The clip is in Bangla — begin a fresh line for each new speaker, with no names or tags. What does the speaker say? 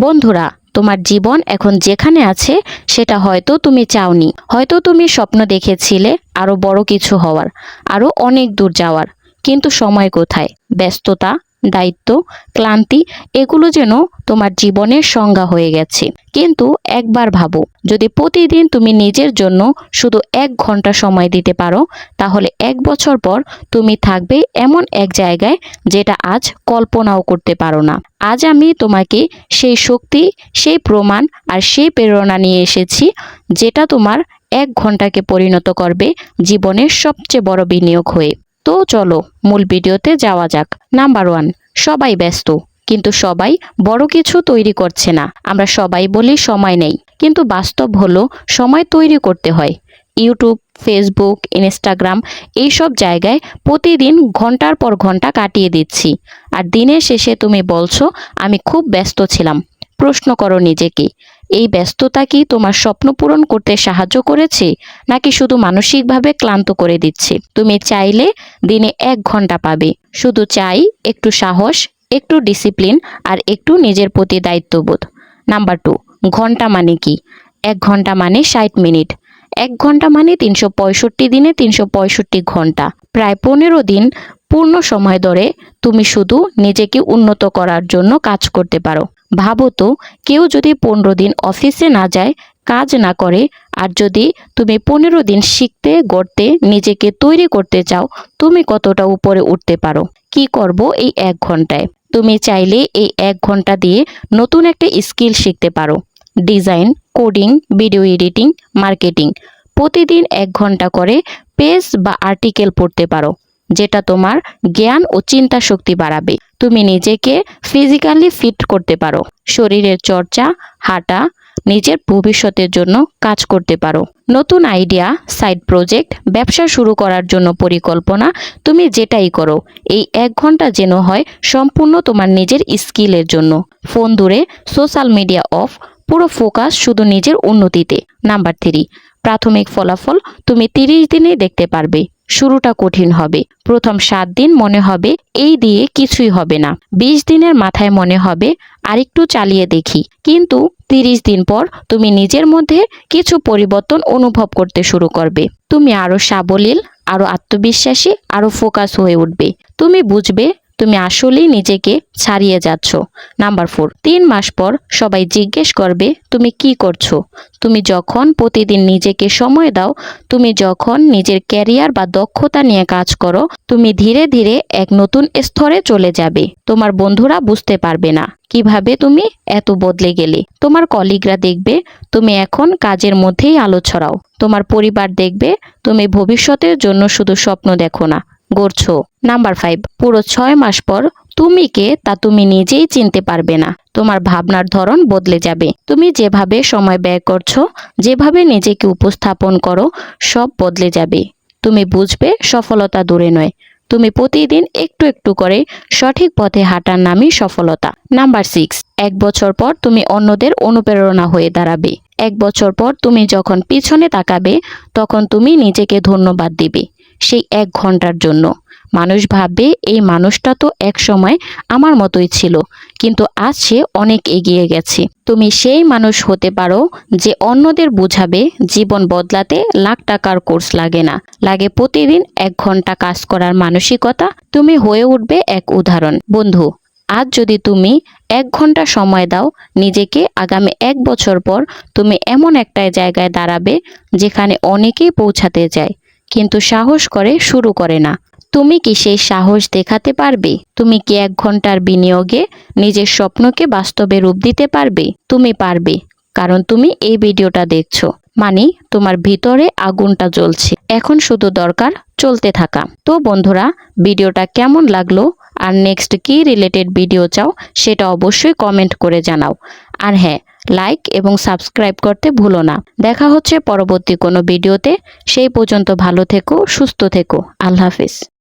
বন্ধুরা, তোমার জীবন এখন যেখানে আছে, সেটা হয়তো তুমি চাওনি। হয়তো তুমি স্বপ্ন দেখেছিলে আরও বড় কিছু হওয়ার আরও অনেক দূর যাওয়ার। কিন্তু সময় কোথায়? ব্যস্ততা দায়িত্ব, ক্লান্তি, এগুলো যেন তোমার জীবনের সংজ্ঞা হয়ে গেছে। কিন্তু একবার ভাবো, যদি প্রতিদিন তুমি নিজের জন্য শুধু এক ঘণ্টা সময় দিতে পারো, তাহলে এক বছর পর তুমি থাকবে এমন এক জায়গায় যেটা আজ কল্পনাও করতে পারো না। আজ আমি তোমাকে সেই শক্তি, সেই প্রমাণ আর সেই প্রেরণা নিয়ে এসেছি, যেটা তোমার এক ঘন্টাকে পরিণত করবে জীবনের সবচেয়ে বড় বিনিয়োগ হয়ে। তো চলো, মূল ভিডিওতে যাওয়া যাক। নাম্বার ওয়ান সবাই ব্যস্ত। কিন্তু সবাই বড় কিছু তৈরি করছে না। আমরা সবাই বলি সময় নেই। কিন্তু বাস্তব হলো সময় তৈরি করতে হয়। ইউটিউব ফেসবুক ইনস্টাগ্রাম এইসব জায়গায় প্রতিদিন ঘণ্টার পর ঘণ্টা কাটিয়ে দিচ্ছি। আর দিনের শেষে তুমি বলছো, আমি খুব ব্যস্ত ছিলাম। প্রশ্ন করো নিজেকে, এই ব্যস্ততা কি তোমার স্বপ্ন পূরণ করতে সাহায্য করেছে, নাকি শুধু মানসিকভাবে ক্লান্ত করে দিচ্ছে? তুমি চাইলে দিনে এক ঘণ্টা পাবে। শুধু চাই, একটু সাহস, একটু ডিসিপ্লিন আর একটু নিজের প্রতি দায়িত্ববোধ। নাম্বার টু ঘণ্টা মানে কি? এক ঘণ্টা মানে ষাট মিনিট। এক ঘণ্টা মানে তিনশো পঁয়ষট্টি দিনে তিনশো পঁয়ষট্টি ঘণ্টা। প্রায় পনেরো দিন পূর্ণ সময় ধরে তুমি শুধু নিজেকে উন্নত করার জন্য কাজ করতে পারো। ভাবো তো, কেউ যদি পনেরো দিন অফিসে না যায়, কাজ না করে, আর যদি তুমি পনেরো দিন শিখতে, গড়তে, নিজেকে তৈরি করতে চাও, তুমি কতটা উপরে উঠতে পারো? কি করব এই এক ঘন্টায়? তুমি চাইলে এই এক ঘণ্টা দিয়ে নতুন একটা স্কিল শিখতে পারো। Design, coding, video editing, marketing. প্রতিদিন এক ঘণ্টা করে পেজ বা আর্টিকেল পড়তে পারো, যেটা তোমার জ্ঞান ও চিন্তা শক্তি বাড়াবে। তুমি নিজেকে ফিজিক্যালি ফিট করতে পারো। শরীরের চর্চা, হাঁটা, নিজের ভবিষ্যতের জন্য কাজ করতে পারো। নতুন আইডিয়া সাইড প্রজেক্ট ব্যবসা শুরু করার জন্য পরিকল্পনা তুমি যেটাই করো, এই এক ঘণ্টা যেন হয় সম্পূর্ণ তোমার নিজের স্কিলের জন্য। ফোন দূরে সোশ্যাল মিডিয়া অফ পুরো ফোকাস শুধু নিজের উন্নতিতে। নাম্বার থ্রি প্রাথমিক ফলাফল তুমি তিরিশ দিনেই দেখতে পারবে। শুরুটা কঠিন হবে। প্রথম সাত দিন মনে হবে, এই দিয়ে কিছুই হবে না। বিশ দিনের মাথায় মনে হবে, আরেকটু চালিয়ে দেখি। কিন্তু তিরিশ দিন পর তুমি নিজের মধ্যে কিছু পরিবর্তন অনুভব করতে শুরু করবে। তুমি আরও সাবলীল, আরও আত্মবিশ্বাসী আরও ফোকাস হয়ে উঠবে। তুমি বুঝবে তুমি আসলেই নিজেকে ছাড়িয়ে যাচ্ছ। নাম্বার ফোর, তিন মাস পর সবাই জিজ্ঞেস করবে, তুমি কি করছ? তুমি যখন প্রতিদিন নিজেকে সময় দাও, তুমি যখন নিজের ক্যারিয়ার বা দক্ষতা নিয়ে কাজ করো, তুমি ধীরে ধীরে এক নতুন স্তরে চলে যাবে। তোমার বন্ধুরা বুঝতে পারবে না, কীভাবে তুমি এত বদলে গেলে? তোমার কলিগরা দেখবে, তুমি এখন কাজের মধ্যেই আলো ছড়াও। তোমার পরিবার দেখবে, তুমি ভবিষ্যতের জন্য শুধু স্বপ্ন দেখো না। গড়ছো। নাম্বার ফাইভ পুরো ছয় মাস পর তুমি কে তা তুমি নিজেই চিনতে পারবে না। তোমার ভাবনার ধরন বদলে যাবে। তুমি যেভাবে সময় ব্যয় করছ, যেভাবে নিজেকে উপস্থাপন করো, সব বদলে যাবে। তুমি বুঝবে সফলতা দূরে নয়। তুমি প্রতিদিন একটু একটু করে সঠিক পথে হাঁটার নামই সফলতা। নাম্বার সিক্স এক বছর পর তুমি অন্যদের অনুপ্রেরণা হয়ে দাঁড়াবে। এক বছর পর তুমি যখন পিছনে তাকাবে, তখন তুমি নিজেকে ধন্যবাদ দিবে। সেই এক ঘণ্টার জন্য। মানুষ ভাববে, এই মানুষটা তো এক সময় আমার মতোই ছিল, কিন্তু আজ সে অনেক এগিয়ে গেছে। তুমি সেই মানুষ হতে পারো যে অন্যদের বুঝাবে জীবন বদলাতে লাখ টাকার কোর্স লাগে না। লাগে প্রতিদিন এক ঘণ্টা কাজ করার মানসিকতা, তুমি হয়ে উঠবে এক উদাহরণ। বন্ধু, আজ যদি তুমি এক ঘণ্টা সময় দাও, নিজেকে আগামী এক বছর পর তুমি এমন একটা জায়গায় দাঁড়াবে যেখানে অনেকেই পৌঁছাতে যায় কিন্তু সাহস করে শুরু করে না। তুমি কি সেই সাহস দেখাতে পারবে? তুমি কি এক ঘণ্টার বিনিয়োগে নিজের স্বপ্নকে বাস্তবে রূপ দিতে পারবে? তুমি পারবে, কারণ তুমি এই ভিডিওটা দেখছ। মানে তোমার ভিতরে আগুনটা জ্বলছে। এখন শুধু দরকার চলতে থাকা। তো বন্ধুরা, ভিডিওটা কেমন লাগল? আর নেক্সট কি রিলেটেড ভিডিও চাও, সেটা অবশ্যই কমেন্ট করে জানাও। আর হ্যাঁ লাইক এবং সাবস্ক্রাইব করতে ভুলো না। দেখা হচ্ছে পরবর্তী কোনো ভিডিওতে। সেই পর্যন্ত ভালো থেকো, সুস্থ থেকো। আল্লাহ হাফিজ।